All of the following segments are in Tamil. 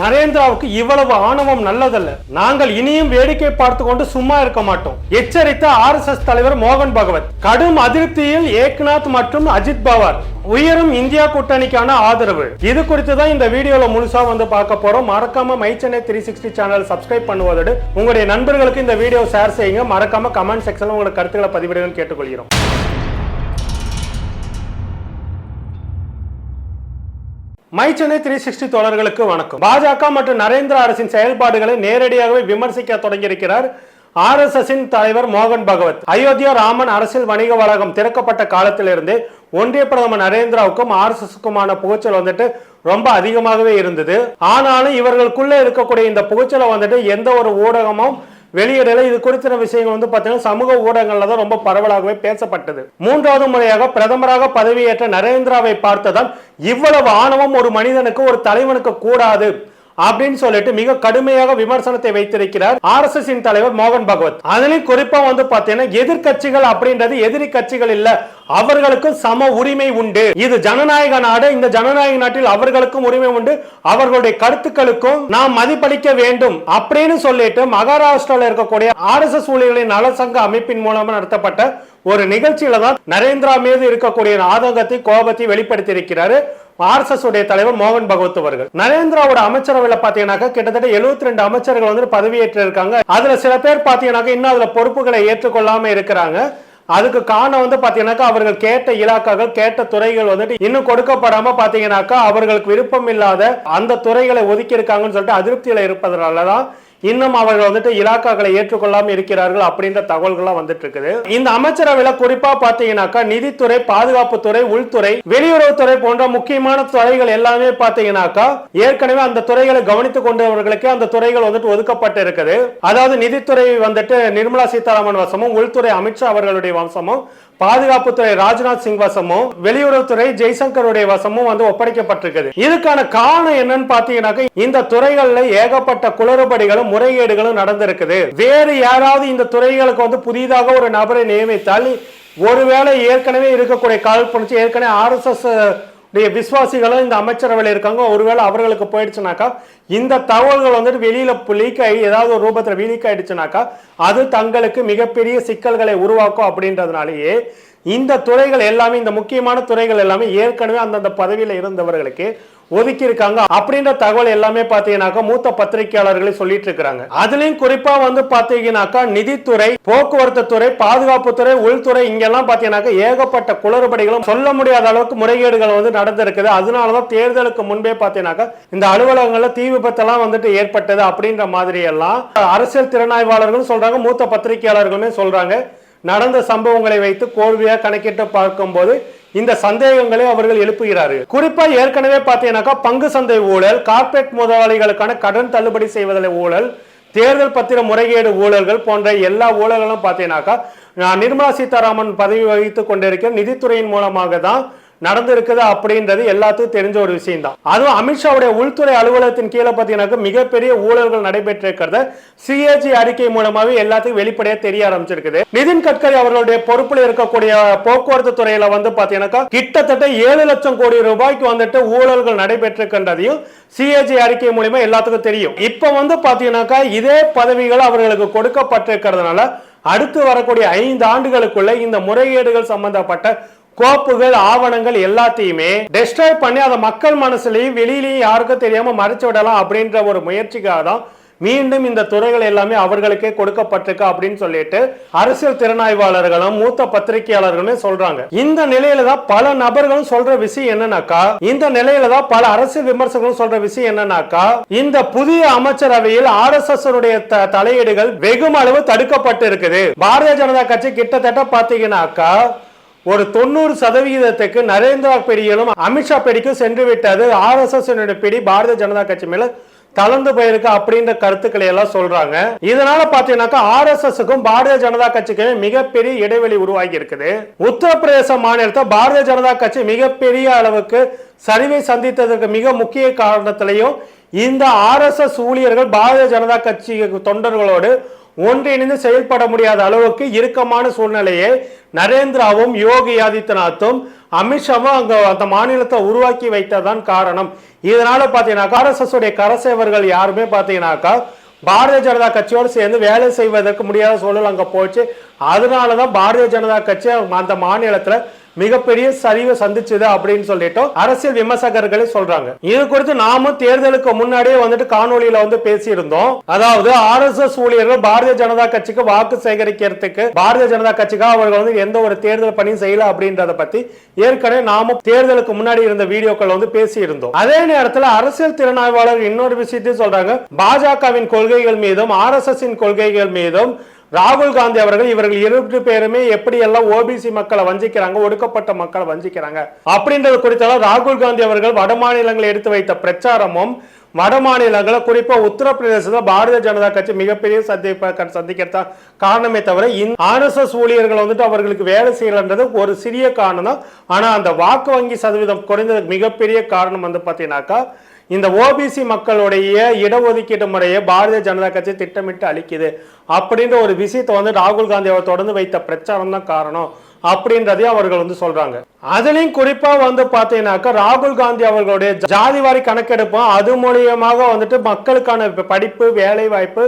நரேந்திராவுக்கு இவ்வளவு ஆணவம் நல்லதல்ல. நாங்கள் இனியும் வேடிக்கை பார்த்து கொண்டு சும்மா இருக்க மாட்டோம். எச்சரித்த ஆர் எஸ் எஸ் தலைவர் மோகன் பகவத் கடும் அதிருப்தியில் ஏக்நாத் மற்றும் அஜித் பவார் உயரும் இந்தியா கூட்டணிக்கான ஆதரவு. இது குறித்து தான் இந்த வீடியோல முழுசா வந்து பார்க்க போறோம். மறக்காம my Chennai three sixty channel subscribe பண்ணுவதோடு உங்களுடைய நண்பர்களுக்கு இந்த வீடியோ ஷேர் செய்யுங்க. மறக்காம கமெண்ட் செக்ஷன்ல உங்களோட கருத்துக்களை பதிவிடுங்கன்னு கேட்டுக்கொள்கிறோம். மை சென்னை த்ரீ சிக்ஸ்டி தொடர்களுக்கு வணக்கம். பாஜக மற்றும் நரேந்திர அரசின் செயல்பாடுகளை நேரடியாகவே விமர்சிக்க தொடங்கியிருக்கிறார் ஆர் எஸ் எஸ் தலைவர் மோகன் பகவத். அயோத்தியா ராமன் அரசியல் வணிக வளாகம் திறக்கப்பட்ட காலத்திலிருந்து ஒன்றிய பிரதமர் நரேந்திராவுக்கும் ஆர் எஸ் எஸ்க்குமான புகைச்சல் வந்துட்டு ரொம்ப அதிகமாகவே இருந்தது. ஆனாலும் இவர்களுக்குள்ள இருக்கக்கூடிய இந்த புகைச்சலை வந்துட்டு எந்த ஒரு ஊடகமும் வெளியிடல இது குறித்த விஷயங்கள் வந்து பார்த்தீங்கன்னா சமூக ஊடகங்கள்ல தான் ரொம்ப பரவலாகவே பேசப்பட்டது. மூன்றாவது முறையாக பிரதமராக பதவியேற்ற நரேந்திராவை பார்த்ததால் இவ்வளவு ஆணவம் ஒரு மனிதனுக்கு ஒரு தலைவனுக்கு கூடாது. அப்படின்னு சொல்லிட்டு மிக கடுமையாக விமர்சனத்தை வைத்திருக்கிறார் ஆர் எஸ் எஸ் தலைவர் மோகன் பகவத். அதுலயும் குறிப்பா வந்து பாத்தீங்கன்னா எதிர்கட்சிகள் அப்படின்றது எதிரி கட்சிகள் இல்ல அவர்களுக்கும் சம உரிமை உண்டு. இது ஜனநாயக நாடு இந்த ஜனநாயக நாட்டில் அவர்களுக்கும் உரிமை உண்டு. அவர்களுடைய கருத்துக்களுக்கும் நாம் மதிப்பளிக்க வேண்டும் அப்படின்னு சொல்லிட்டு மகாராஷ்டிரால இருக்கக்கூடிய ஆர் எஸ் எஸ் ஊழியர்களின் நலசங்க அமைப்பின் மூலமா நடத்தப்பட்ட ஒரு நிகழ்ச்சியில தான் நரேந்திரா மீது இருக்கக்கூடிய ஆதங்கத்தை கோபத்தை வெளிப்படுத்தி இருக்கிறாரு ஆர்எஸ்எஸ் உடைய தலைவர் மோகன் பகவத் அவர்கள். நரேந்திராவோட அமைச்சரவையில பாத்தீங்கன்னாக்கா கிட்டத்தட்ட 72 ரெண்டு அமைச்சர்கள் வந்து பதவியேற்று இருக்காங்க அதுல சில பேர் பாத்தீங்கன்னாக்கா இன்னும் அதுல பொறுப்புகளை ஏற்றுக்கொள்ளாம இருக்கிறாங்க. அதுக்கு காரணம் வந்து பாத்தீங்கன்னாக்கா அவர்கள் கேட்ட இலாக்காக்கள் கேட்ட துறைகள் வந்துட்டு இன்னும் கொடுக்கப்படாம பாத்தீங்கன்னாக்கா அவர்களுக்கு விருப்பம் இல்லாத அந்த துறைகளை ஒதுக்கி இருக்காங்கன்னு சொல்லிட்டு அதிருப்தியில இருப்பதனாலதான் இன்னும் அவர்கள் வந்துட்டு இலாக்காக்களை ஏற்றுக்கொள்ளாம இருக்கிறார்கள் அப்படின்ற தகவல்கள்லாம் வந்துட்டு இருக்குது இந்த அமைச்சரவையில குறிப்பா பாத்தீங்கன்னாக்கா நிதித்துறை பாதுகாப்புத்துறை உள்துறை வெளியுறவுத்துறை போன்ற முக்கியமான துறைகள் எல்லாமே பாத்தீங்கன்னாக்கா ஏற்கனவே அந்த துறைகளை கவனித்துக் கொண்டவர்களுக்கு அந்த துறைகள் வந்துட்டு ஒதுக்கப்பட்டு இருக்குது அதாவது நிதித்துறை வந்துட்டு நிர்மலா சீதாராமன் வசமும் உள்துறை அமித்ஷா அவர்களுடைய வம்சமும் பாதுகாப்புத்துறை ராஜ்நாத் சிங் வசமும் வெளியுறவுத்துறை ஜெய்சங்கருடைய வசமும் வந்து ஒப்படைக்கப்பட்டிருக்குது. இதுக்கான காரணம் என்னன்னு பாத்தீங்கன்னாக்க இந்த துறைகள்ல ஏகப்பட்ட குளறுபடிகளும் முறைகேடுகளும் நடந்திருக்குது. வேறு யாராவது இந்த துறைகளுக்கு வந்து புதிதாக ஒரு நபரை நியமித்தால் ஒருவேளை ஏற்கனவே இருக்கக்கூடிய காழ்ப்புணர்ச்சி ஏற்கனவே ஆர்எஸ்எஸ் நிறைய விசுவாசிகளும் இந்த அமைச்சரவையில் இருக்காங்க. ஒருவேளை அவர்களுக்கு போயிடுச்சுனாக்கா இந்த தகவல்கள் வந்துட்டு வெளியில லீக் ஆகி ஏதாவது ஒரு ரூபத்தில் லீக் ஆயிடுச்சுனாக்கா அது தங்களுக்கு மிகப்பெரிய சிக்கல்களை உருவாக்கும் அப்படின்றதுனாலேயே இந்த துறைகள் எல்லாமே இந்த முக்கியமான துறைகள் எல்லாமே ஏற்கனவே அந்தந்த பதவியில் இருந்தவர்களுக்கு ஒதுக்கி இருக்காங்க அப்படின்ற தகவல் எல்லாமே பாத்தீங்கன்னாக்கா மூத்த பத்திரிகையாளர்களை சொல்லிட்டு இருக்கிறாங்க அதுலயும் குறிப்பா வந்து பாத்தீங்கன்னாக்கா நிதித்துறை போக்குவரத்து துறை பாதுகாப்பு துறை உள்துறை இங்கெல்லாம் பாத்தீங்கன்னாக்கா ஏகப்பட்ட குளறுபடிகளும் சொல்ல முடியாத அளவுக்கு முறைகேடுகள் வந்து நடந்திருக்குது. அதனாலதான் தேர்தலுக்கு முன்பே பாத்தீங்கன்னாக்கா இந்த அலுவலகங்கள்ல தீ விபத்தெல்லாம் வந்துட்டு ஏற்பட்டது அப்படின்ற மாதிரி எல்லாம் அரசியல் திறனாய்வாளர்களும் சொல்றாங்க மூத்த பத்திரிகையாளர்களுமே சொல்றாங்க. நடந்த சம்பவங்களை வைத்து கோர்வையா கணக்கிட்டு பார்க்கும்போது இந்த சந்தேகங்களை அவர்கள் எழுப்புகிறார்கள். குறிப்பா ஏற்கனவே பார்த்தீங்கன்னாக்கா பங்கு சந்தை ஊழல் கார்ப்பரேட் முதலாளிகளுக்கான கடன் தள்ளுபடி செய்வதில் ஊழல் தேர்தல் பத்திர முறைகேடு ஊழல்கள் போன்ற எல்லா ஊழல்களும் பார்த்தீங்கன்னாக்கா நான் நிர்மலா சீதாராமன் பதவி வகித்துக் கொண்டிருக்கிற நிதித்துறையின் மூலமாக தான் நடந்திருக்குது அப்படின்றது எல்லாத்துக்கும் தெரிஞ்ச ஒரு விஷயம் தான் அதுவும் அமித்ஷாவுடைய உள்துறை அலுவலகத்தின் கீழே பார்த்தீங்கன்னாக்க மிகப்பெரிய ஊழல்கள் நடைபெற்றிருக்கிறத சிஏஜி அறிக்கை மூலமாவே எல்லாத்துக்கும் வெளிப்படையா தெரிய ஆரம்பிச்சிருக்குது. நிதின் கட்கரி அவர்களுடைய பொறுப்பில் இருக்கக்கூடிய போக்குவரத்து துறையில வந்து பாத்தீங்கன்னாக்கா கிட்டத்தட்ட ஏழு லட்சம் கோடி ரூபாய்க்கு வந்துட்டு ஊழல்கள் நடைபெற்றிருக்கின்றதையும் சிஏஜி அறிக்கை மூலியமா எல்லாத்துக்கும் தெரியும். இப்ப வந்து பாத்தீங்கன்னாக்கா இதே பதவிகள் அவர்களுக்கு கொடுக்கப்பட்டிருக்கிறதுனால அடுத்து வரக்கூடிய ஐந்து ஆண்டுகளுக்குள்ள இந்த முறைகேடுகள் சம்பந்தப்பட்ட கோப்புகள் ஆவணங்கள் எல்லாத்தையுமே டெஸ்ட்ராய் பண்ணி அதை மக்கள் மனசுலையும் வெளியிலையும் யாருக்கும் தெரியாம மறைச்சு விடலாம் அப்படின்ற ஒரு முயற்சிக்காக தான் மீண்டும் இந்த துறைகள் எல்லாமே அவர்களுக்கே கொடுக்கப்பட்டிருக்கு அப்படின்னு சொல்லிட்டு அரசியல் திறனாய்வாளர்களும் மூத்த பத்திரிகையாளர்களும் சொல்றாங்க. இந்த நிலையில தான் பல நபர்களும் சொல்ற விஷயம் என்னன்னாக்கா இந்த நிலையில தான் பல அரசியல் விமர்சகர்களும் சொல்ற விஷயம் என்னன்னாக்கா இந்த புதிய அமைச்சரவையில் ஆர் எஸ் எஸ் தலையீடுகள் வெகுமளவு தடுக்கப்பட்டு இருக்குது பாரதிய ஜனதா கட்சி கிட்டத்தட்ட பாத்தீங்கன்னாக்கா ஒரு தொண்ணூறு சதவிகிதத்துக்கு நரேந்திரா பிடியிலும் அமித்ஷா பிடிக்கும் சென்று விட்டது ஆர் எஸ் எஸ் பிடி பாரதிய ஜனதா கட்சி மேல தளர்ந்து போயிருக்கு அப்படின்ற கருத்துக்களை எல்லாம் சொல்றாங்க. இதனால பாத்தீங்கன்னாக்கா ஆர் எஸ் எஸ்க்கும் பாரதிய ஜனதா கட்சிக்குமே மிகப்பெரிய இடைவெளி உருவாகி இருக்குது உத்தரப்பிரதேச மாநிலத்தை பாரதிய ஜனதா கட்சி மிகப்பெரிய அளவுக்கு சரிவை சந்தித்ததற்கு மிக முக்கிய காரணத்திலையும் இந்த ஆர்எஸ்எஸ் ஊழியர்கள் பாரதிய ஜனதா கட்சி தொண்டர்களோடு ஒன்றிணைந்து செயல்பட முடியாத அளவுக்கு இறுக்கமான சூழ்நிலையை நரேந்திராவும் யோகி ஆதித்யநாத்தும் அமித்ஷாவும் அங்க அந்த மாநிலத்தை உருவாக்கி வைத்ததான் காரணம். இதனால பாத்தீங்கன்னாக்கா ஆர்எஸ்எஸ் உடைய கரசேவர்கள் யாருமே பாத்தீங்கன்னாக்கா பாரதிய ஜனதா கட்சியோடு சேர்ந்து வேலை செய்வதற்கு முடியாத சூழல் அங்க போச்சு. அதனாலதான் பாரதிய ஜனதா கட்சி அந்த மாநிலத்துல மிகப்பெரிய சரிவை சந்திச்சது அப்படின்னு சொல்லிட்டு அரசியல் விமர்சகர்களே சொல்றாங்க. இது குறித்து நாமும் தேர்தலுக்கு முன்னாடியே வந்துட்டு காணொலியில வந்து பேசியிருந்தோம். அதாவது ஆர் எஸ் எஸ் ஊழியர்கள் பாரதிய ஜனதா கட்சிக்கு வாக்கு சேகரிக்கிறதுக்கு பாரதிய ஜனதா கட்சிக்காக அவர்கள் வந்து எந்த ஒரு தேர்தல் பணியும் செய்யல அப்படின்றத பத்தி ஏற்கனவே நாமும் தேர்தலுக்கு முன்னாடி இருந்த வீடியோக்கள் வந்து பேசியிருந்தோம். அதே நேரத்தில் அரசியல் திறனாய்வாளர் இன்னொரு விஷயத்தையும் சொல்றாங்க. பாஜகவின் கொள்கைகள் மீதும் ஆர் எஸ் எஸ் கொள்கைகள் மீதும் ராகுல் காந்தி அவர்கள் இவர்கள் இரண்டு பேருமே எப்படி எல்லாம் ஓபிசி மக்களை வஞ்சிக்கிறாங்க ஒடுக்கப்பட்ட மக்களை வஞ்சிக்கிறாங்க அப்படின்றது குறித்தெல்லாம் ராகுல் காந்தி அவர்கள் வட மாநிலங்களில் எடுத்து வைத்த பிரச்சாரமும் வட மாநிலங்களை குறிப்பா உத்தரப்பிரதேசத்தில் பாரதிய ஜனதா கட்சி மிகப்பெரிய சந்திப்ப சந்திக்கிறதா காரணமே தவிர ஆர்எஸ்எஸ் ஊழியர்கள் வந்துட்டு அவர்களுக்கு வேலை செய்யலன்றது ஒரு சிறிய காரணம் தான். ஆனா அந்த வாக்கு வங்கி சதவீதம் குறைந்ததுக்கு மிகப்பெரிய காரணம் வந்து பாத்தீங்கன்னாக்கா இந்த ஓபிசி மக்களுடைய இடஒதுக்கீட்டு முறையை பாரதிய ஜனதா கட்சி திட்டமிட்டு அளிக்குது. அப்படின்ற ஒரு விஷயத்தை வந்து ராகுல் காந்தி அவர் தொடர்ந்து வைத்த பிரச்சாரம் தான் காரணம் அப்படின்றதையும் அவர்கள் வந்து சொல்றாங்க. அதுலயும் குறிப்பா வந்து பாத்தீங்கன்னாக்கா ராகுல் காந்தி அவர்களுடைய ஜாதிவாரி கணக்கெடுப்பும் அது மூலியமாக வந்துட்டு மக்களுக்கான படிப்பு வேலை வாய்ப்பு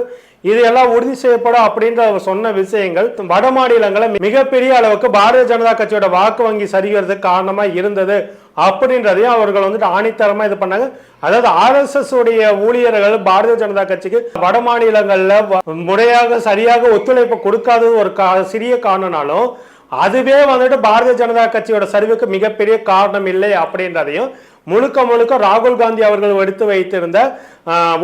இது எல்லாம் உறுதி செய்யப்படும் அப்படின்ற அவர் சொன்ன விஷயங்கள் வட மாநிலங்களை மிகப்பெரிய அளவுக்கு பாரதிய ஜனதா கட்சியோட வாக்கு வங்கி சரிகிறதுக்கு காரணமா இருந்தது அப்படின்றதையும் அவர்கள் வந்துட்டு ஆணித்தரமா இது பண்ணாங்க. அதாவது ஆர்எஸ்எஸ் உடைய ஊழியர்கள் பாரதிய ஜனதா கட்சிக்கு வட மாநிலங்கள்ல முறையாக சரியாக ஒத்துழைப்பு கொடுக்காதது ஒரு கா- சிறிய காரணம்னாலும் அதுவே வந்துட்டு பாரதிய ஜனதா கட்சியோட சரிவுக்கு மிகப்பெரிய காரணம் இல்லை அப்படின்றதையும் முழுக்க முழுக்க ராகுல் காந்தி அவர்கள் எடுத்து வைத்திருந்த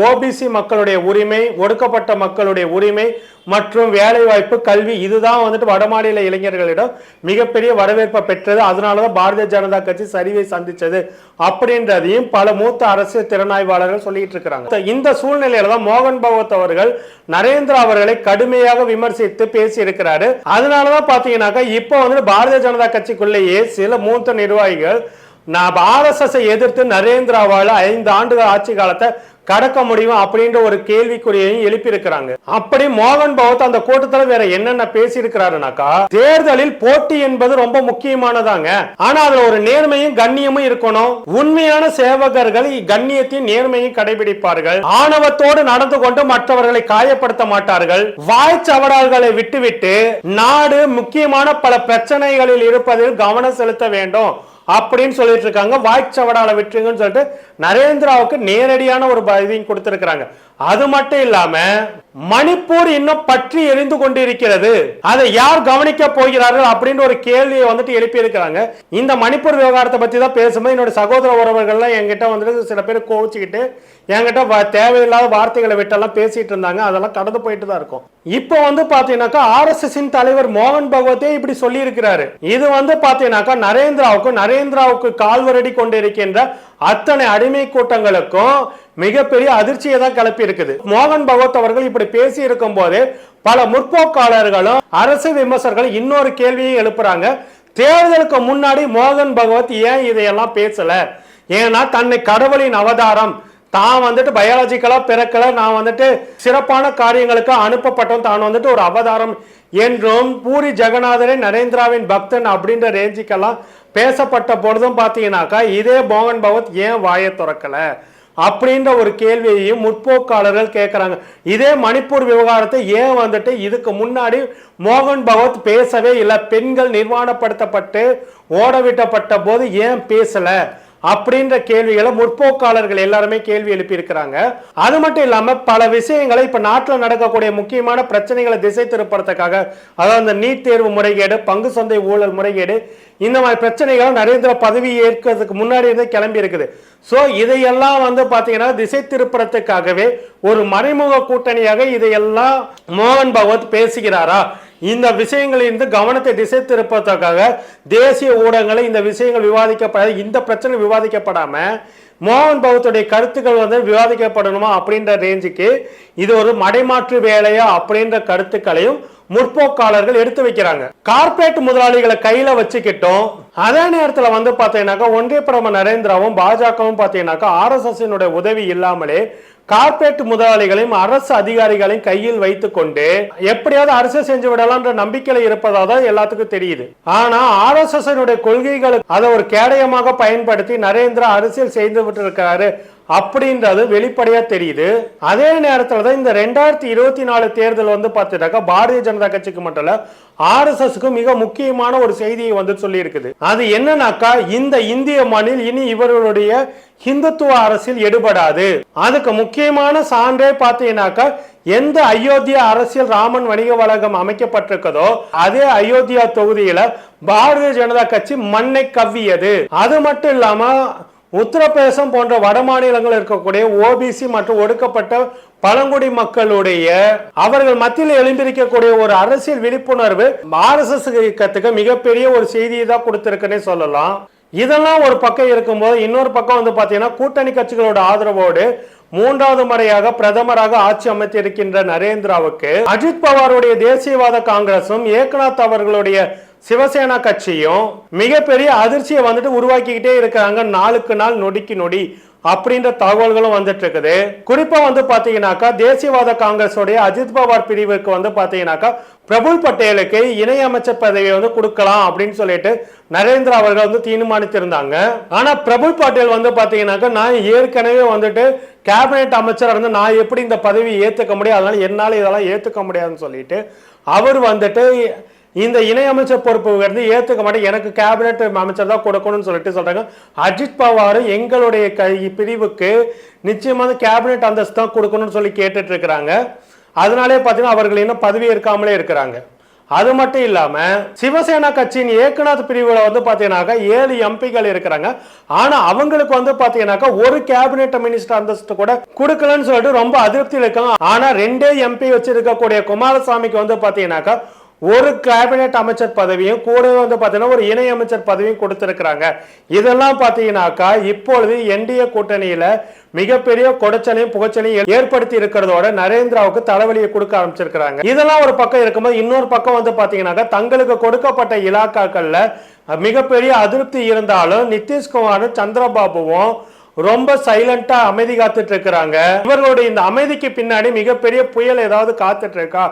ஓபிசி மக்களுடைய உரிமை ஒடுக்கப்பட்ட மக்களுடைய உரிமை மற்றும் வேலைவாய்ப்பு கல்வி இதுதான் வந்துட்டு வடமாநில இளைஞர்களிடம் மிகப்பெரிய வரவேற்பை பெற்றது. அதனாலதான் பாரதிய ஜனதா கட்சி சரிவை சந்திச்சது அப்படின்றதையும் பல மூத்த அரசியல் திறனாய்வாளர்கள் சொல்லிட்டு இருக்கிறாங்க. இந்த சூழ்நிலையில தான் மோகன் பகவத் அவர்கள் நரேந்திரா அவர்களை கடுமையாக விமர்சித்து பேசி இருக்கிறாரு அதனாலதான் பாத்தீங்கன்னாக்கா இப்போ வந்துட்டு பாரதிய ஜனதா கட்சிக்குள்ளேயே சில மூத்த நிர்வாகிகள் நான் ஆர்எஸ்எஸ் எதிர்த்து நரேந்திராவால் ஐந்து ஆண்டுகள் ஆட்சி காலத்தை கடக்க முடியும் அப்படின்ற ஒரு கேள்விக்குறியையும் எழுப்பியிருக்கிறாங்க. அப்படி மோகன் பகவத் அந்த கூட்டத்துல வேற என்னென்ன பேசியிருக்கிறாருனாக்கா தேர்தலில் போட்டி என்பது ரொம்ப முக்கியமானதாங்க. ஆனா அதுல ஒரு நேர்மையும் கண்ணியமும் இருக்கணும். உண்மையான சேவகர்கள் கண்ணியத்தையும் நேர்மையும் கடைபிடிப்பார்கள். ஆணவத்தோடு நடந்து கொண்டு மற்றவர்களை காயப்படுத்த மாட்டார்கள். வாய்ச்சவடால்களை விட்டுவிட்டு நாடு முக்கியமான பல பிரச்சனைகளில் இருப்பதில் கவனம் செலுத்த வேண்டும். அப்படின்னு சொல்லிட்டு இருக்காங்க. வாய்ச்சவடால விட்டுருங்கன்னு சொல்லிட்டு நரேந்திராவுக்கு நேரடியான ஒரு பதவியும் கொடுத்திருக்கிறாங்க. அது மட்டும் இல்லாம மணிப்பூர் இன்னும் பற்றி எரிந்து கொண்டிருக்கிறது. அதை யார் கவனிக்க போகிறார்கள் அப்படின்னு ஒரு கேள்வியை வந்துட்டு எழுப்பி இருக்கிறாங்க இந்த மணிப்பூர் விவகாரத்தை பத்தி தான் பேசும்போது என்னோட சகோதர உறவுகள்லாம் என்கிட்ட வந்துட்டு சில பேர் கோவிச்சுக்கிட்டு என்கிட்ட வ- தேவையில்லாத வார்த்தைகளை விட்டெல்லாம் பேசிட்டு இருந்தாங்க. அதெல்லாம் கடந்து போயிட்டு தான் இருக்கும். இப்போ வந்து பாத்தீங்கன்னாக்கா ஆர்எஸ்எஸ் தலைவர் மோகன் பகவத்தே இப்படி சொல்லி இருக்கிறாரு இது வந்து பாத்தீங்கன்னாக்கா நரேந்திராவுக்கு நரேந்திராவுக்கு கால்வரடி கொண்டிருக்கின்ற அத்தனை அடிமை கூட்டங்களுக்கும் மிகப்பெரிய அதிர்ச்சியை தான் கிளப்பி இருக்குது மோகன் பகவத் அவர்கள் இப்படி பேசி இருக்கும் போது பல முற்போக்காளர்களும் அரசு விமர்சகர்கள் இன்னொரு கேள்வியும் எழுப்புறாங்க. தேர்தலுக்கு முன்னாடி மோகன் பகவத் ஏன் இதையெல்லாம் பேசல? ஏன்னா தன்னை கடவுளின் அவதாரம் தான் வந்துட்டு பயாலஜிக்கலா பிறக்கல நான் வந்துட்டு சிறப்பான காரியங்களுக்கு அனுப்பப்பட்டோம். தான் வந்துட்டு ஒரு அவதாரம் என்றும் பூரி ஜெகநாதரே நரேந்திராவின் பக்தன் அப்படின்ற ரேஞ்சுக்கெல்லாம் பேசப்பட்ட பொழுதும் பார்த்தீங்கன்னாக்கா இதே மோகன் பகவத் ஏன் வாயை திறக்கல அப்படின்ற ஒரு கேள்வியையும் முற்போக்காளர்கள் கேட்குறாங்க. இதே மணிப்பூர் விவகாரத்தை ஏன் வந்துட்டு இதுக்கு முன்னாடி மோகன் பகவத் பேசவே இல்லை? பெண்கள் நிர்வாணப்படுத்தப்பட்டு ஓடவிட்டப்பட்ட போது ஏன் பேசலை? அப்படின்ற கேள்விகளை முற்போக்காளர்கள் எல்லாருமே கேள்வி எழுப்பியிருக்கிறாங்க. அது மட்டும் இல்லாம பல விஷயங்களை இப்ப நாட்டில் நடக்கக்கூடிய முக்கியமான பிரச்சனைகளை திசை திருப்பறதுக்காக அதாவது இந்த நீட் தேர்வு முறைகேடு பங்கு சந்தை ஊழல் முறைகேடு இந்த மாதிரி பிரச்சனைகள் நரேந்திர பதவி ஏற்கிறதுக்கு முன்னாடி இருந்தே கிளம்பி இருக்குது. ஸோ இதையெல்லாம் வந்து பாத்தீங்கன்னா திசை திருப்புறதுக்காகவே ஒரு மறைமுக கூட்டணியாக இதையெல்லாம் மோகன் பகவத் பேசுகிறாரா? இந்த விஷயங்களிலிருந்து கவனத்தை திசை திருப்பதற்காக தேசிய ஊடகங்களை இந்த விஷயங்கள் விவாதிக்கப்பட இந்த பிரச்சனை விவாதிக்கப்படாம மோகன் பகவத்துடைய கருத்துக்கள் வந்து விவாதிக்கப்படணுமா அப்படின்ற ரேஞ்சுக்கு இது ஒரு மடைமாற்று வேலையா அப்படின்ற கருத்துக்களையும் முற்போக்காளர்கள் எடுத்து வைக்கிறாங்க. கார்ப்பரேட் முதலாளிகளை கையில வச்சுக்கிட்டோம் அதே நேரத்துல வந்து பாத்தீங்கன்னாக்கா ஒன்றிய பிரதமர் நரேந்திராவும் பாஜகவும் பாத்தீங்கன்னாக்கா ஆர்எஸ்எஸ் உதவி இல்லாமலே கார்ப்பரேட் முதலாளிகளையும் அரசு அதிகாரிகளையும் கையில் வைத்துக் கொண்டு எப்படியாவது அரசு செஞ்சு விடலாம்ன்ற நம்பிக்கையில இருப்பதா தான் எல்லாத்துக்கும் தெரியுது. ஆனா ஆர்எஸ்எஸ் கொள்கைகளுக்கு அதை ஒரு கேடயமாக பயன்படுத்தி நரேந்திரா அரசியல் செய்து விட்டு இருக்காரு அப்படின்றது வெளிப்படையா தெரியுது. அதே நேரத்துல தான் இந்த ரெண்டாயிரத்தி இருபத்தி நாலு தேர்தல் வந்து பார்த்துட்டாக்கா பாரதிய ஜனதா கட்சிக்கு மட்டும் இல்ல ஆர்எஸ்எஸ்க்கு மிக முக்கியமான ஒரு செய்தியை வந்து சொல்லி இருக்குது அது என்னன்னாக்கா இந்த இந்திய மண்ணில் இனி இவர்களுடைய ஹிந்துத்துவ அரசியல் எடுபடாது. அதுக்கு முக்கியமான சான்றே பார்த்தீங்கன்னாக்கா எந்த அயோத்தியா அரசியல் ராமன் வணிக வழக்கம் அமைக்கப்பட்டிருக்கதோ அதே அயோத்தியா தொகுதியில பாரதிய ஜனதா கட்சி மண்ணை கவ்வியது. அது மட்டும் இல்லாம உத்தரப்பிரதேசம் போன்ற வட மாநிலங்கள் இருக்கக்கூடிய ஓபிசி மற்றும் ஒடுக்கப்பட்ட பழங்குடி மக்களுடைய அவர்கள் மத்தியில் எழுந்திருக்கக்கூடிய ஒரு அரசியல் விழிப்புணர்வு ஆர்எஸ்எஸ் இயக்கத்துக்கு மிகப்பெரிய ஒரு செய்தியை தான் கொடுத்திருக்குன்னே சொல்லலாம். இதெல்லாம் ஒரு பக்கம் இருக்கும்போது இன்னொரு பக்கம் வந்து பாத்தீங்கன்னா கூட்டணி கட்சிகளோட ஆதரவோடு மூன்றாவது முறையாக பிரதமராக ஆட்சி அமைத்திருக்கின்ற நரேந்திராவுக்கு அஜித் பவாருடைய தேசியவாத காங்கிரசும் ஏக்நாத் அவர்களுடைய சிவசேனா கட்சியும் மிகப்பெரிய அதிர்ச்சியை வந்துட்டு உருவாக்கிக்கிட்டே இருக்காங்க. நாளுக்கு நாள் நொடிக்கு நொடி அப்படின்ற தகவல்களும் வந்துட்டு இருக்குது குறிப்பா வந்து பாத்தீங்கன்னாக்கா தேசியவாத காங்கிரஸோடைய அஜித் பவார் பிரிவுக்கு வந்து பாத்தீங்கன்னாக்கா பிரபுல் பட்டேலுக்கு இணை அமைச்சர் பதவியை வந்து கொடுக்கலாம் அப்படின்னு சொல்லிட்டு நரேந்திரா அவர்கள் வந்து தீர்மானித்திருந்தாங்க. ஆனா பிரபுல் பட்டேல் வந்து பாத்தீங்கன்னாக்கா நான் ஏற்கனவே வந்துட்டு கேபினெட் அமைச்சராக இருந்து நான் எப்படி இந்த பதவியை ஏத்துக்க முடியும்? அதனால என்னால இதெல்லாம் ஏத்துக்க முடியாதுன்னு சொல்லிட்டு அவர் வந்துட்டு இந்த இணையமைச்சர் பொறுப்பு வந்து ஏத்துக்க மாட்டேன். எனக்கு கேபினெட் அமைச்சர் தான் கொடுக்கணும்னு சொல்லிட்டு சொல்றாங்க. அஜித் பவார் எங்களுடைய கை பிரிவுக்கு நிச்சயமாக கேபினெட் அந்தஸ்து தான் கொடுக்கணும்னு சொல்லி கேட்டுட்டு இருக்கிறாங்க அதனாலே பார்த்தீங்கன்னா அவர்கள் இன்னும் பதவி இருக்காமலே இருக்கிறாங்க. அது மட்டும் இல்லாம சிவசேனா கட்சியின் ஏக்கநாத் பிரிவுல வந்து பாத்தீங்கன்னாக்கா ஏழு எம்பிகள் இருக்கிறாங்க. ஆனா அவங்களுக்கு வந்து பாத்தீங்கன்னாக்கா ஒரு கேபினெட் மினிஸ்டர் அந்தஸ்து கூட கொடுக்கலன்னு சொல்லிட்டு ரொம்ப அதிருப்தியில் இருக்காங்க. ஆனா ரெண்டே எம்பி வச்சிருக்கக்கூடிய குமாரசாமிக்கு வந்து பாத்தீங்கன்னாக்கா ஒரு கேபினெட் அமைச்சர் பதவியும் கூடவே வந்து பார்த்தீங்கன்னா ஒரு இணை அமைச்சர் பதவியும் கொடுத்துருக்குறாங்க. இதெல்லாம் பார்த்தீங்கன்னாக்கா இப்பொழுது என்டிஏ கூட்டணியில மிகப்பெரிய கொடைச்சலையும் புகைச்சலையும் ஏற்படுத்தி இருக்கிறதோட நரேந்திராவுக்கு தலைவலியை கொடுக்க ஆரம்பிச்சிருக்கிறாங்க. இதெல்லாம் ஒரு பக்கம் இருக்கும்போது இன்னொரு பக்கம் வந்து பார்த்தீங்கன்னாக்கா தங்களுக்கு கொடுக்கப்பட்ட இலாக்காக்கள்ல மிகப்பெரிய அதிருப்தி இருந்தாலும் நிதிஷ்குமாரும் சந்திரபாபுவும் ரொம்ப சைலண்டா அமைதி காத்துட்டு இருக்கிறாங்க. இவர்களுடைய இந்த அமைதிக்கு பின்னாடி மிகப்பெரிய புயல் ஏதாவது காத்துட்டு இருக்கா?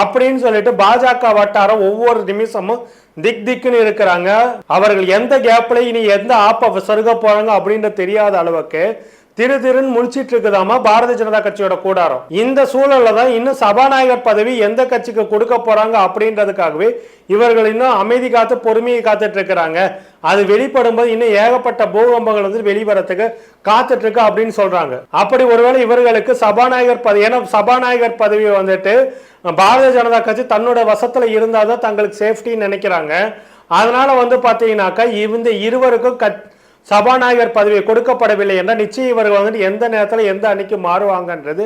அப்படின்னு சொல்லிட்டு பாஜக வட்டாரம் ஒவ்வொரு நிமிஷமும் திக் திக்குன்னு இருக்கிறாங்க. அவர்கள் எந்த கேப்ல இனி எந்த ஆப்பை சருக போறாங்க அப்படின்ற தெரியாத அளவுக்கு திரு திருன்னு முழிச்சிட்டு இருக்குதாமா பாரதிய ஜனதா கட்சியோட கூடாரம். இந்த சூழல்ல தான் இன்னும் சபாநாயகர் பதவி எந்த கட்சிக்கு கொடுக்க போறாங்க அப்படின்றதுக்காகவே இவர்கள் இன்னும் அமைதி காத்து பொறுமையை காத்துட்டு இருக்கிறாங்க. அது வெளிப்படும் போது இன்னும் ஏகப்பட்ட பூகம்பங்கள் வந்து வெளிவரத்துக்கு காத்துட்டு இருக்கு அப்படின்னு சொல்றாங்க. அப்படி ஒருவேளை இவர்களுக்கு சபாநாயகர் பதவி ஏன்னா சபாநாயகர் பதவி வந்துட்டு பாரதிய ஜனதா கட்சி தன்னோட வசத்தில் இருந்தால் தான் தங்களுக்கு சேஃப்டின்னு நினைக்கிறாங்க. அதனால் வந்து பார்த்தீங்கன்னாக்கா இந்த இருவருக்கும் கட் சபாநாயகர் பதவி கொடுக்கப்படவில்லை என்றால் நிச்சயம் இவர்கள் வந்துட்டு எந்த நேரத்தில் எந்த அணிக்கு மாறுவாங்கன்றது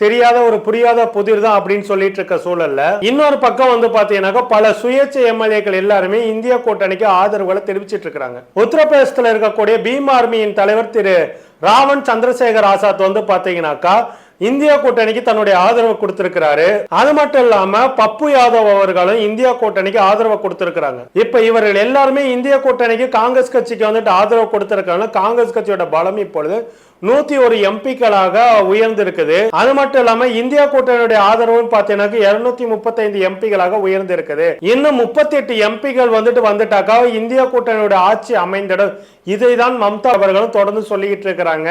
தெரியாத ஒரு புரியாத புதிர் தான் அப்படின்னு சொல்லிட்டு இருக்க சூழல்ல. இன்னொரு பக்கம் வந்து பாத்தீங்கன்னாக்கா பல சுயேட்சை எம்எல்ஏக்கள் எல்லாருமே இந்திய கூட்டணிக்கு ஆதரவுகளை தெரிவிச்சிட்டு இருக்காங்க. உத்தரப்பிரதேசத்தில் இருக்கக்கூடிய பீம் ஆர்மியின் தலைவர் திரு ராவன் சந்திரசேகர் ஆசாத் வந்து பாத்தீங்கன்னாக்கா இந்தியா கூட்டணிக்கு தன்னுடைய ஆதரவு கொடுத்திருக்கிறாரு. அது மட்டும் இல்லாம பப்பு யாதவ் அவர்களும் இந்தியா கூட்டணிக்கு ஆதரவு கொடுத்திருக்கிறாங்க. இப்ப இவர்கள் எல்லாருமே இந்திய கூட்டணிக்கு காங்கிரஸ் கட்சிக்கு வந்துட்டு ஆதரவு கொடுத்திருக்காங்க காங்கிரஸ் கட்சியோட பலம் இப்பொழுது நூத்தி ஒரு எம்பிக்களாக உயர்ந்திருக்குது. அது மட்டும் இல்லாம இந்தியா கூட்டணியுடைய ஆதரவும் பாத்தீங்கன்னா இருநூத்தி முப்பத்தைந்து எம்பிகளாக உயர்ந்திருக்குது. இன்னும் முப்பத்தி எட்டு எம்பிகள் வந்துட்டு வந்துட்டாக்கா இந்தியா கூட்டணியுடைய ஆட்சி அமைந்திடும். இதை தான் மம்தா அவர்களும் தொடர்ந்து சொல்லிக்கிட்டு இருக்கிறாங்க.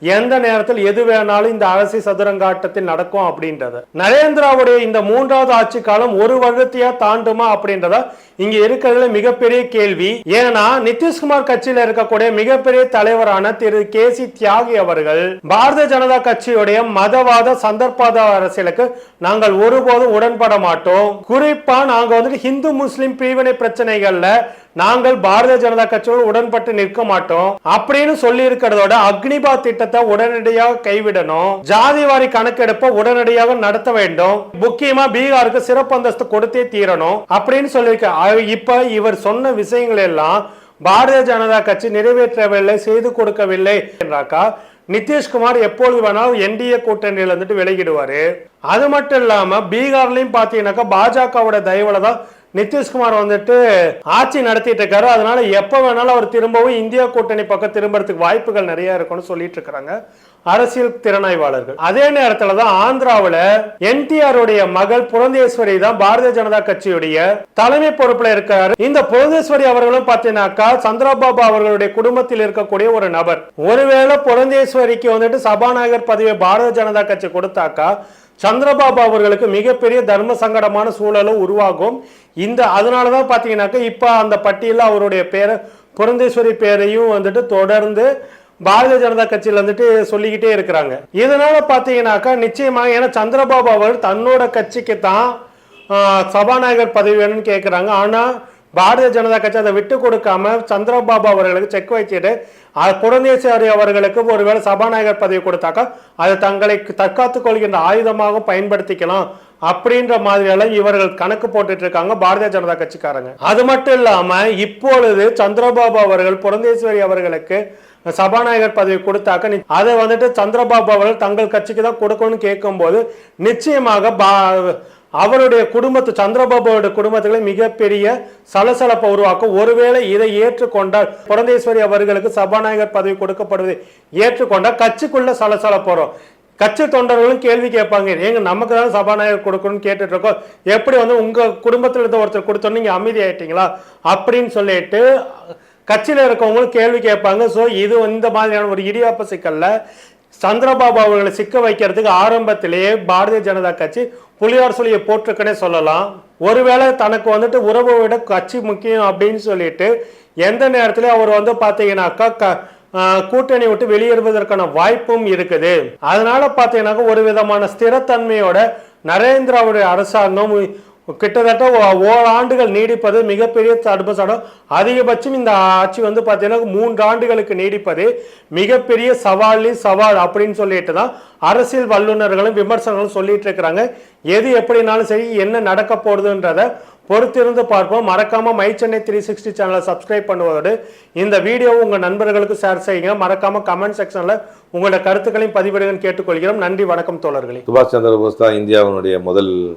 எந்த நேரத்தில் எது வேணாலும் இந்த அரசி சதுரங்காட்டத்தில் நடக்கும் அப்படின்றது. நரேந்திராவுடைய இந்த மூன்றாவது ஆட்சி காலம் ஒரு வருடத்தையா தாண்டுமா அப்படின்றத இங்க இருக்கிறதுல மிகப்பெரிய கேள்வி. ஏன்னா நிதிஷ்குமார் கட்சியில இருக்கக்கூடிய மிகப்பெரிய தலைவரான திரு கே சி தியாகி அவர்கள் பாரதிய ஜனதா கட்சியுடைய மதவாத சந்தர்ப்பாத அரசியலுக்கு நாங்கள் ஒருபோதும் உடன்பட மாட்டோம். குறிப்பா நாங்க வந்துட்டு ஹிந்து முஸ்லிம் பிரிவினை பிரச்சனைகள்ல நாங்கள் பாரதிய ஜனதா கட்சியோடு உடன்பட்டு நிற்க மாட்டோம் அப்படின்னு சொல்லி இருக்கிறதோட அக்னிபா திட்டத்தை உடனடியாக கைவிடணும். ஜாதிவாரி கணக்கெடுப்பை உடனடியாக நடத்த வேண்டும். முக்கியமா பீகாருக்கு சிறப்பு அந்தஸ்து கொடுத்தே தீரணும் அப்படின்னு சொல்லியிருக்க இப்ப இவர் சொன்ன விஷயங்கள் எல்லாம் பாரதிய ஜனதா கட்சி நிறைவேற்றவில்லை செய்து கொடுக்கவில்லை என்றாக்கா நிதிஷ்குமார் எப்பொழுது வேணாலும் என்டிஏ கூட்டணியில இருந்துட்டு விலகிடுவாரு அது மட்டும் இல்லாம பீகார்லயும் பாத்தீங்கன்னாக்கா பாஜகவோட தயவுல தான் நிதிஷ்குமார் வந்துட்டு ஆட்சி நடத்திட்டு இருக்காரு. அதனால எப்ப வேணாலும் அவர் திரும்பவும் இந்தியா கூட்டணி பக்கம் திரும்புறதுக்கு வாய்ப்புகள் நிறைய இருக்கும்னு சொல்லிட்டு இருக்கிறாங்க அரசியல் திறனாய்வாளர்கள். அதே நேரத்துல தான் ஆந்திராவுல என்டிஆர் உடைய மகள் புரந்தேஸ்வரி தான் பாரதிய ஜனதா கட்சியுடைய தலைமை பொறுப்புல இருக்காரு. இந்த புரந்தேஸ்வரி அவர்களும் பாத்தீங்கன்னாக்கா சந்திரபாபு அவர்களுடைய குடும்பத்தில் இருக்கக்கூடிய ஒரு நபர். ஒருவேளை புரந்தேஸ்வரிக்கு வந்துட்டு சபாநாயகர் பதவியை பாரதிய ஜனதா கட்சி கொடுத்தாக்கா சந்திரபாபு அவர்களுக்கு மிகப்பெரிய தர்ம சங்கடமான சூழலும் உருவாகும். இந்த அதனால தான் பாத்தீங்கன்னாக்கா இப்போ அந்த பட்டியலில் அவருடைய பேரை புரந்தேஸ்வரி பேரையும் வந்துட்டு தொடர்ந்து பாரதிய ஜனதா கட்சியில் வந்துட்டு சொல்லிக்கிட்டே இருக்கிறாங்க. இதனால பார்த்தீங்கன்னாக்கா நிச்சயமாக ஏன்னா சந்திரபாபு அவர் தன்னோட கட்சிக்கு தான் சபாநாயகர் பதவி வேணும்னு கேட்குறாங்க ஆனால் பாரதிய ஜனதா கட்சி அதை விட்டு கொடுக்காம சந்திரபாபு அவர்களுக்கு செக் வச்சுட்டு அது அவர்களுக்கு ஒருவேளை சபாநாயகர் பதவி கொடுத்தாக்கா அதை தங்களை தற்காத்துக் கொள்கின்ற ஆயுதமாக பயன்படுத்திக்கலாம் அப்படின்ற மாதிரியெல்லாம் இவர்கள் கணக்கு போட்டுட்டு இருக்காங்க பாரதிய ஜனதா கட்சிக்காரங்க. அது மட்டும் இல்லாம இப்பொழுது சந்திரபாபு அவர்கள் புரந்தேஸ்வரி அவர்களுக்கு சபாநாயகர் பதவி கொடுத்தாக்க நீ அதை வந்துட்டு சந்திரபாபு அவர்கள் தங்கள் கட்சிக்கு தான் கொடுக்கணும்னு கேட்கும்போது நிச்சயமாக பா- அவருடைய குடும்பத்து சந்திரபாபுவோட குடும்பத்துல மிகப்பெரிய சலசலப்பை உருவாக்கும். ஒருவேளை இதை ஏற்றுக்கொண்டால் புரந்தேஸ்வரி அவர்களுக்கு சபாநாயகர் பதவி கொடுக்கப்படுவதை ஏற்றுக்கொண்டால் கட்சிக்குள்ள சலசலப்பு வரும் கட்சி தொண்டர்களும் கேள்வி கேட்பாங்க. எங்க நமக்கு தான் சபாநாயகர் கொடுக்கணும்னு கேட்டுட்டு இருக்கோம் எப்படி வந்து உங்க குடும்பத்தில் இருந்த ஒருத்தர் கொடுத்தோன்னு நீங்க அமைதி ஆயிட்டீங்களா அப்படின்னு சொல்லிட்டு கட்சியில் இருக்கவங்களும் கேள்வி கேட்பாங்க. ஸோ இது இந்த மாதிரியான ஒரு இடியாப்ப சிக்கலில் சந்திரபாபு அவர்களை சிக்க வைக்கிறதுக்கு ஆரம்பத்திலேயே பாரதிய ஜனதா கட்சி புலியார் சொல்லியை போட்டிருக்குன்னே சொல்லலாம். ஒருவேளை தனக்கு வந்துட்டு உறவை விட கட்சி முக்கியம் அப்படின்னு சொல்லிட்டு எந்த நேரத்திலயும் அவர் வந்து பாத்தீங்கன்னாக்கா க- கூட்டணி விட்டு வெளியேறுவதற்கான வாய்ப்பும் இருக்குது. அதனால பாத்தீங்கன்னாக்கா ஒரு விதமான ஸ்திரத்தன்மையோட நரேந்திராவுடைய அரசாங்கம் கிட்டத்தட்ட ஓ- ஓராண்டுகள் நீடிப்பது மிகப்பெரிய தடுப்பு சடம். அதிகபட்சம் இந்த ஆட்சி வந்து பார்த்தீங்கன்னா மூன்று ஆண்டுகளுக்கு நீடிப்பது மிகப்பெரிய சவாலின் சவால் அப்படின்னு சொல்லிட்டு தான் அரசியல் வல்லுநர்களும் விமர்சனங்களும் சொல்லிட்டு இருக்கிறாங்க. எது எப்படினாலும் சரி என்ன நடக்க போகுதுன்றத பொறுத்திருந்து பார்ப்போம். மறக்காம மை சென்னை த்ரீ சிக்ஸ்டி சேனலை சப்ஸ்கிரைப் பண்ணுவதோடு இந்த வீடியோவை உங்கள் நண்பர்களுக்கு ஷேர் செய்யுங்க. மறக்காம கமெண்ட் செக்ஷனில் உங்களோட கருத்துக்களையும் பதிவிடுங்கன்னு கேட்டுக்கொள்கிறோம். நன்றி வணக்கம் தோழர்களே. சுபாஷ் சந்திர போஸ் தான் இந்தியாவினுடைய முதல்